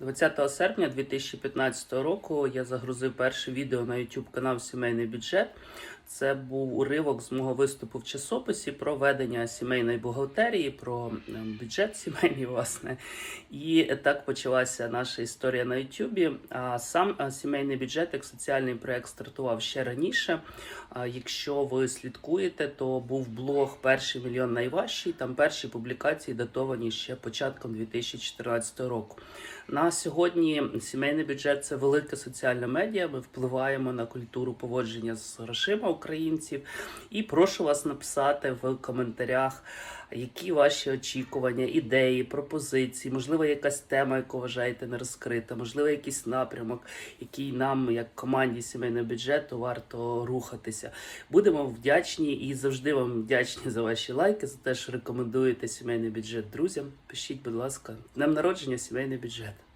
20 серпня 2015 року я загрузив перше відео на YouTube канал Сімейний бюджет. Це був уривок з мого виступу в часописі про ведення сімейної бухгалтерії, про е, бюджет сімейний, власне. І так почалася наша історія на YouTube. А сам е, сімейний бюджет як соціальний проект стартував ще раніше. Якщо ви слідкуєте, то був блог Перший мільйон найважчий. Там перші публікації датовані ще початком 2014 року. На сьогодні сімейний бюджет це велика соціальна медіа. Ми впливаємо на культуру поводження з грошима українців. І прошу вас написати в коментарях, які ваші очікування, ідеї, пропозиції, можливо, якась тема, яку вважаєте не розкрита, можливо, якийсь напрямок, який нам, як команді сімейного бюджету, варто рухатися. Будемо вдячні і завжди вам вдячні за ваші лайки, за те, що рекомендуєте сімейний бюджет друзям. Пишіть, будь ласка, днем народження, сімейний бюджет.